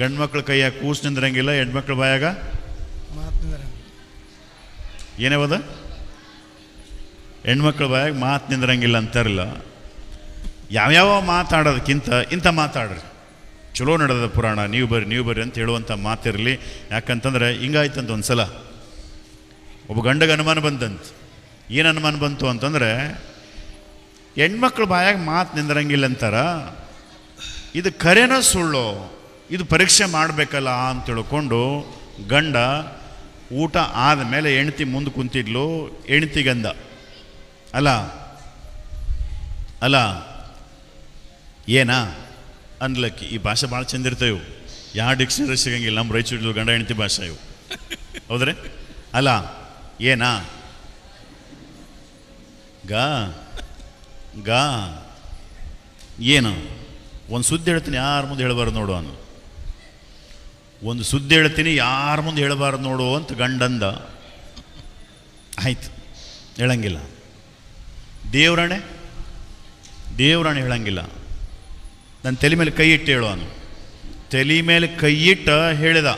ಗಂಡು ಮಕ್ಳ ಕೈಯಾಗ ಕೂಸು ನಿಂದ್ರಂಗಿಲ್ಲ ಹೆಣ್ಮಕ್ಳ ಬಾಯಾಗ? ಏನೇ ಏನೇವದ ಹೆಣ್ಮಕ್ಳ ಬಾಯಾಗ ಮಾತು ನಿಂದ್ರಂಗಿಲ್ಲ ಅಂತಾರಲ್ಲ ಯಾವ್ಯಾವ ಮಾತಾಡೋದಕ್ಕಿಂತ ಇಂಥ ಮಾತಾಡ್ರಿ. ಚಲೋ ನಡೆದ ಪುರಾಣ ನೀವು ಬರ್ರಿ ನೀವು ಬರ್ರಿ ಅಂತ ಹೇಳುವಂಥ ಮಾತಿರಲಿ. ಯಾಕಂತಂದ್ರೆ ಹಿಂಗಾಯ್ತಂತ ಒಂದು ಸಲ ಒಬ್ಬ ಗಂಡಗೆ ಅನುಮಾನ ಬಂತಂತ ಏನು ಅನುಮಾನ ಬಂತು ಅಂತಂದರೆ ಹೆಣ್ಮಕ್ಳ ಬಾಯಾಗ ಮಾತು ನಿಂದ್ರಂಗಿಲ್ಲ ಅಂತಾರ. ಇದು ಕರೆನ ಸುಳ್ಳು? ಇದು ಪರೀಕ್ಷೆ ಮಾಡಬೇಕಲ್ಲ ಅಂತ ತಿಳ್ಕೊಂಡು ಗಂಡ ಊಟ ಆದಮೇಲೆ ಹೆಂಡ್ತಿ ಮುಂದೆ ಕುಂತಿದ್ಲು ಹೆಂಡ್ತಿಗಂದ ಅಲ್ಲ ಅಲ್ಲ, ಏನಾ? ಅನ್ಲಕ್ಕಿ, ಈ ಭಾಷೆ ಭಾಳ ಚಂದ ಇರ್ತವೆ ಯಾವ ಡಿಕ್ಷನರಿ ಸಿಗಂಗಿಲ್ಲ, ನಮ್ಮ ರಾಯಚೂರು ಗಂಡ ಹೆಂಡತಿ ಭಾಷೆ ಇವು. ಹೌದ್ರಿ? ಅಲ್ಲ, ಏನಾ? ಗಾ ಗಾ, ಏನು? ಒಂದು ಸುದ್ದಿ ಹೇಳ್ತೀನಿ, ಯಾರ ಮುಂದೆ ಹೇಳಬಾರ್ದು ನೋಡು ಅನ್ನು ಒಂದು ಸುದ್ದಿ ಹೇಳ್ತೀನಿ, ಯಾರ ಮುಂದೆ ಹೇಳಬಾರ್ದು ನೋಡು ಅಂತ ಗಂಡಂದ. ಆಯ್ತು, ಹೇಳಂಗಿಲ್ಲ. ದೇವ್ರಣೆ? ದೇವ್ರಣೆ ಹೇಳಂಗಿಲ್ಲ. ನನ್ನ ತಲೆ ಮೇಲೆ ಕೈ ಇಟ್ಟು ಹೇಳು ಅವನು. ತಲೆ ಮೇಲೆ ಕೈ ಇಟ್ಟು ಹೇಳಿದ.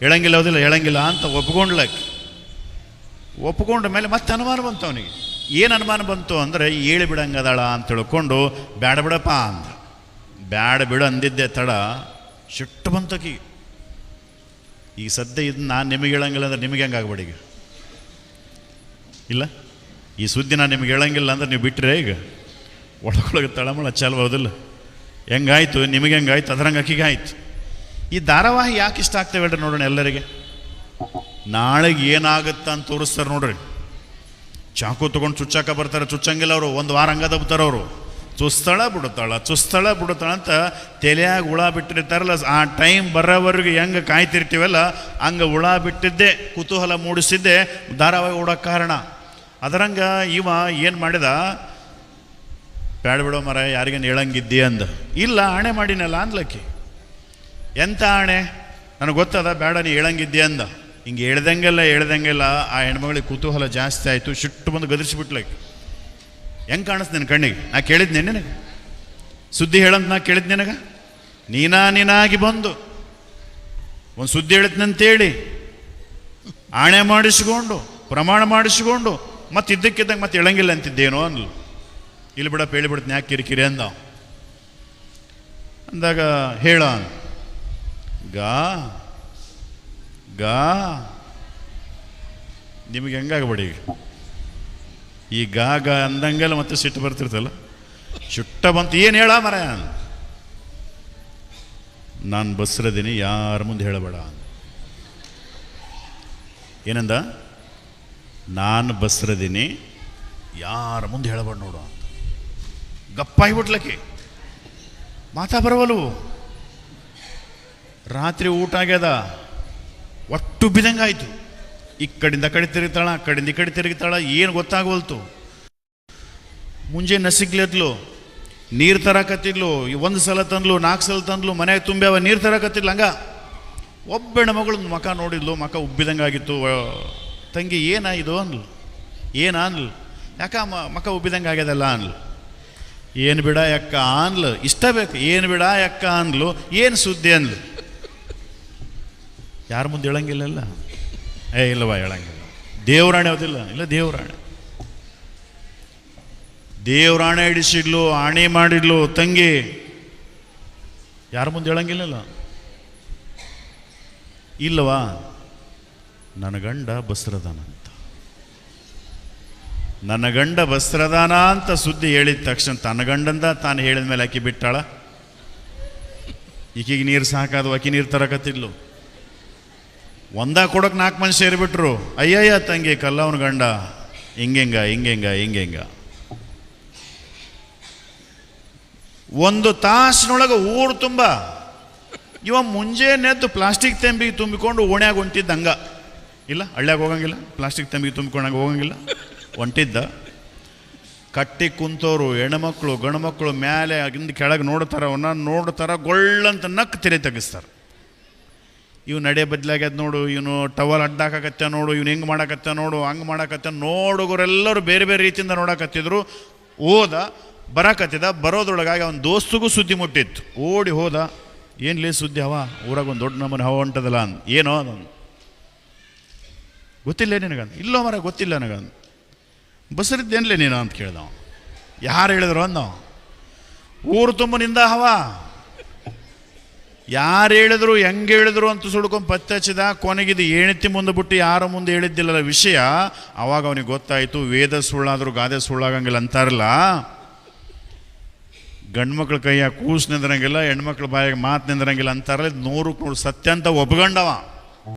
ಹೇಳಂಗಿಲ್ಲ, ಹೌದಿಲ್ಲ, ಹೇಳಂಗಿಲ್ಲ ಅಂತ ಒಪ್ಕೊಂಡ್ಲಕ್ಕೆ ಒಪ್ಕೊಂಡ ಮೇಲೆ ಮತ್ತೆ ಅನುಮಾನ ಬಂತು ಅವನಿಗೆ. ಏನು ಅನುಮಾನ ಬಂತು ಅಂದರೆ ಹೇಳಿ ಬಿಡಂಗದಾಳ ಅಂತ ತಿಳ್ಕೊಂಡು, ಬ್ಯಾಡ ಬಿಡಪ್ಪ ಅಂದ. ಬ್ಯಾಡ ಬಿಡು ಅಂದಿದ್ದೆ ತಡ ಸಿಟ್ಟು ಬಂತಕಿ ಈಗ ಸದ್ಯ ಇದು ನಾನು ನಿಮಗೆ ಹೇಳಂಗಿಲ್ಲ ಅಂದ್ರೆ ನಿಮಗೆ ಹೆಂಗೆ ಆಗ್ಬೇಡಿ ಈಗ? ಇಲ್ಲ? ಈ ಸುದ್ದಿ ನಾನು ನಿಮಗೆ ಹೇಳಂಗಿಲ್ಲ ಅಂದ್ರೆ ನೀವು ಬಿಟ್ಟರೆ ಈಗ? ಒಳಗೊಳಗೆ ತಳಮಳ ಚಾಲು ಹೌದಿಲ್ಲ ಹೆಂಗಾಯ್ತು? ನಿಮಗೆ ಹೆಂಗಾಯ್ತು? ಅದ್ರಂಗೆ ಅಕ್ಕಿಗೆ ಆಯ್ತು. ಈ ಧಾರಾವಾಹಿ ಯಾಕೆ ಇಷ್ಟ ಆಗ್ತವೆ ನೋಡೋಣ ಎಲ್ಲರಿಗೆ? ನಾಳೆಗೆ ಏನಾಗುತ್ತೆ ಅಂತ ತೋರಿಸ್ತಾರೆ ನೋಡ್ರಿ. ಚಾಕು ತೊಗೊಂಡು ಚುಚ್ಚಾಕ ಬರ್ತಾರೆ. ಚುಚ್ಚಂಗಿಲ್ಲ ಅವರು. ಒಂದು ವಾರ ಹಂಗ ದಬ್ತಾರೆ ಅವರು. ಚುಸ್ತಳ ಬಿಡುತ್ತಾಳ ಚುಸ್ತಳ ಬಿಡುತ್ತಾಳ ಅಂತ ತಲೆಯಾಗ ಹುಳ ಬಿಟ್ಟಿರ್ತಾರಲ್ಲ ಆ ಟೈಮ್ ಬರೋವರೆಗೆ ಹೆಂಗೆ ಕಾಯ್ತಿರ್ತೀವಲ್ಲ, ಹಂಗೆ ಹುಳ ಬಿಟ್ಟಿದ್ದೆ, ಕುತೂಹಲ ಮೂಡಿಸಿದ್ದೆ ಧಾರಾವಾಹಿ ಓಡೋಕೆ ಕಾರಣ. ಅದರಂಗ ಇವ ಏನು ಮಾಡಿದ? ಬ್ಯಾಡ ಬಿಡೋ ಮರ, ಯಾರಿಗೇನು ಹೇಳಂಗಿದ್ದಿ ಅಂದ. ಇಲ್ಲ, ಆಣೆ ಮಾಡಿನಲ್ಲ ಅಂದ್ಲಕ್ಕಿ. ಎಂತ ಆಣೆ? ನನಗೆ ಗೊತ್ತದ ಬೇಡ ನೀ ಹೇಳಂಗಿದ್ದೆ ಅಂದ. ಹಿಂಗೆ ಹೇಳ್ದಂಗೆಲ್ಲ ಹೇಳ್ದಂಗೆಲ್ಲ ಆ ಹೆಣ್ಮಗಳಿಗೆ ಕುತೂಹಲ ಜಾಸ್ತಿ ಆಯಿತು, ಸಿಟ್ಟು ಬಂದು ಗದರಿಸಿಬಿಟ್ಲಕ್ಕೆ ಹೆಂಗೆ ಕಾಣಿಸ್ತು ನಿನ್ನ ಕಣ್ಣಿಗೆ? ನಾ ಕೇಳಿದ್ನೆ ನಿನಗೆ. ಸುದ್ದಿ ಹೇಳಂತ ನಾ ಕೇಳಿದ್ ನಿನಗೆ. ನೀನಾ ನೀನಾಗಿ ಬಂದು ಒಂದು ಸುದ್ದಿ ಹೇಳಿದ್ನಂತೇಳಿ, ಆಣೆ ಮಾಡಿಸ್ಕೊಂಡು, ಪ್ರಮಾಣ ಮಾಡಿಸ್ಕೊಂಡು, ಮತ್ತೆ ಇದ್ದಕ್ಕಿದ್ದಂಗೆ ಮತ್ತೆ ಹೇಳಂಗಿಲ್ಲ ಅಂತಿದ್ದೇನೋ ಅಂದ್ಲು. ಇಲ್ಲಿ ಬಿಡಪ್ಪ ಹೇಳಿಬಿಡ್ತೀನಿ ಯಾಕೆ ಕಿರಿಕಿರಿ ಅಂದ ಅಂದಾಗ ಹೇಳ. ಗಾ ಗಾ, ನಿಮಗೆ ಹೆಂಗಾಗಬೇಡಿ ಈ ಗಾಗ ಅಂದಂಗೆಲ್ಲ ಮತ್ತೆ ಸಿಟ್ಟು ಬರ್ತಿರ್ತಲ್ಲ ಶುಟ್ಟ ಬಂತು, ಏನು ಹೇಳ ಮರ? ನಾನು ಬಸ್ರದೀನಿ, ಯಾರ ಮುಂದೆ ಹೇಳಬೇಡ. ಏನಂದ? ನಾನು ಬಸ್ರದೀನಿ, ಯಾರ ಮುಂದೆ ಹೇಳಬೇಡ ನೋಡು ಅಂತ. ಗಪ್ಪಾಗಿಬಿಟ್ಲಕ್ಕೆ ಮಾತಾ ಬರವಲ್ವು ರಾತ್ರಿ ಊಟ ಆಗ್ಯದ, ಒಟ್ಟು ಬಿದಂಗಾಯ್ತು ಈ ಕಡೆಯಿಂದ ಕಡೆ ತಿರುಗಿತಾಳ ಕಡೆಯಿಂದ ಈ ಕಡೆ ತಿರುಗಿತಾಳ, ಏನು ಗೊತ್ತಾಗವಲ್ತು? ಮುಂಜೆ ನಸಿಗ್ಲಿದ್ಲು, ನೀರು ತರಕತ್ತಿದ್ಲು ಒಂದು ಸಲ ತಂದ್ಲು ನಾಲ್ಕು ಸಲ ತಂದ್ಲು, ಮನೆಗೆ ತುಂಬ್ಯಾವ, ನೀರು ತರಕತ್ತಿದ್ಲು, ಹಂಗ ಒಬ್ಬಣ ಮಗಳು ಮಕ ನೋಡಿದ್ಲು, ಮಕ ಉಬ್ಬಿದಂಗೆ ಆಗಿತ್ತು ತಂಗಿ ಏನಿದೋ ಅಂದ್ಳು ಏನ ಅನ್ಲು ಯಾಕ ಮಕ ಉಬ್ಬಿದಂಗೆ ಆಗ್ಯದಲ್ಲ ಅನ್ಲು ಏನು ಬಿಡ ಯಕ್ಕ ಅನ್ಲು ಇಷ್ಟ ಬೇಕು, ಏನು ಬಿಡ ಯಕ್ಕ ಅನ್ಲು ಏನು ಸುದ್ದಿ ಅಂದ್ಲು. ಯಾರ ಮುಂದೆ ಹೇಳಂಗಿಲ್ಲಲ್ಲ. ಏ ಇಲ್ಲವ ಹೇಳಂಗಿಲ್ಲ. ದೇವರಾಣೆ ಅದಿಲ್ಲ ಇಲ್ಲ, ದೇವರಾಣೆ. ದೇವರಾಣೆ ಹಿಡಿಸಿಡ್ಲು, ಆಣೆ ಮಾಡಿಡ್ಲು, ತಂಗಿ. ಯಾರ ಮುಂದೆ ಹೇಳಂಗಿಲ್ಲಲ್ಲ? ಇಲ್ಲವಾ ನನ್ನ ಗಂಡ ಬಸ್ರದಾನ ಅಂತ ನನ್ನ ಗಂಡ ಬಸ್ರದಾನ ಅಂತ ಸುದ್ದಿ ಹೇಳಿದ ತಕ್ಷಣ ತನ್ನ ಗಂಡಂದ ತಾನು ಹೇಳಿದ ಮೇಲೆ ಅಕ್ಕಿ ಬಿಟ್ಟಾಳ? ಈಕಿಗೆ ನೀರು ಸಾಕಾದ ಅಕ್ಕಿ ನೀರು ತರಕತ್ತಿದ್ಲು. ಒಂದ ಕೊಡೋಕೆ ನಾಲ್ಕು ಮಂದಿ ಸೇರಿಬಿಟ್ರು. ಅಯ್ಯಯ್ಯ ತಂಗಿ, ಕಲ್ಲವನ ಗಂಡ. ಹಿಂಗೆಂಗ ಹಿಂಗೆಂಗ ಹಿಂಗೆಂಗ. ಒಂದು ತಾಸಿನೊಳಗೆ ಊರು ತುಂಬ. ಇವ ಮುಂಜಾನೆದ್ದು ಪ್ಲಾಸ್ಟಿಕ್ ತೆಂಬಿಗೆ ತುಂಬಿಕೊಂಡು ಓಣ್ಯಾಗ ಹೊಂಟಿದ್ದ ಹಂಗ ಇಲ್ಲ, ಹಳ್ಳ್ಯಾಗ ಹೋಗಂಗಿಲ್ಲ, ಪ್ಲಾಸ್ಟಿಕ್ ತೆಂಬಿಗೆ ತುಂಬಿಕೊಂಡಾಗ ಹೋಗಂಗಿಲ್ಲ. ಹೊಂಟಿದ್ದ. ಕಟ್ಟಿ ಕುಂತೋರು, ಹೆಣ್ಮಕ್ಳು, ಗಂಡ್ಮಕ್ಳು ಮೇಲೆ ಆಗಿಂದ ಕೆಳಗೆ ನೋಡ್ತಾರ ಅವನ್ನ ನೋಡ್ತಾರ, ಗೊಳ್ಳಂತ ನಕ್ ತೆರೆ ತೆಗಿಸ್ತಾರೆ. ಇವ್ ನಡೆ ಬದಲಾಗ್ಯದ ನೋಡು, ಇವನು ಟವಲ್ ಅಡ್ಡಾಕತ್ತ ನೋಡು, ಇವನು ಹೆಂಗೆ ಮಾಡಕತ್ತ ನೋಡು, ಹಂಗೆ ಮಾಡಕತ್ತ ನೋಡುಗರೆಲ್ಲರೂ ಬೇರೆ ಬೇರೆ ರೀತಿಯಿಂದ ನೋಡಕತ್ತಿದ್ರು. ಓದ ಬರಕತ್ತಿದ, ಬರೋದ್ರೊಳಗಾಗಿ ಅವನ ದೋಸ್ತಿಗೂ ಸುದ್ದಿ ಮುಟ್ಟಿತ್ತು. ಓಡಿ ಹೋದ, ಏನು ಲೇ ಸುದ್ದಿ ಅವ? ಊರಾಗ ಒಂದು ದೊಡ್ಡ ನಮ್ಮನೆ ಹವ ಹೊಂಟದಲ್ಲ ಅಂದ್. ಏನೋ ಅದೊಂದು. ಗೊತ್ತಿಲ್ಲ ನಿನಗಂತ ಇಲ್ಲೋ ಮರ ಗೊತ್ತಿಲ್ಲ ನನಗಂದು. ಬಸರಿದ್ದೇನ್ಲೇ ನೀನು ಅಂತ ಕೇಳ್ದವ ಯಾರು ಹೇಳಿದ್ರು ಅಂದವ ಊರು ತುಂಬ ನಿಂದ ಹವ. ಯಾರು ಹೇಳಿದ್ರು, ಹೆಂಗೆ ಹೇಳಿದ್ರು ಅಂತ ಸುಡ್ಕೊಂಡು ಪತ್ತೆ ಹಚ್ಚಿದ ಕೊನೆಗಿದು ಏಣತಿ ಮುಂದೆ ಬಿಟ್ಟು ಯಾರ ಮುಂದೆ ಹೇಳಿದ್ದಿಲ್ಲಲ್ಲ ವಿಷಯ, ಅವಾಗ ಅವನಿಗೆ ಗೊತ್ತಾಯಿತು, ವೇದ ಸುಳ್ಳಾದರೂ ಗಾದೆ ಸುಳ್ಳಾಗಂಗಿಲ್ಲ ಅಂತಾರಲ್ಲ. ಗಂಡ್ಮಕ್ಳ ಕೈಯ ಕೂಸು ನಿಂದ್ರಂಗಿಲ್ಲ, ಹೆಣ್ಮಕ್ಳ ಬಾಯಾಗ ಮಾತು ನಿಂದ್ರಂಗಿಲ್ಲ ಅಂತಾರಲ್ಲ ನೂರಕ್ಕೆ ನೂರು ಸತ್ಯ ಅಂತ ಒಪ್ಕೊಂಡವ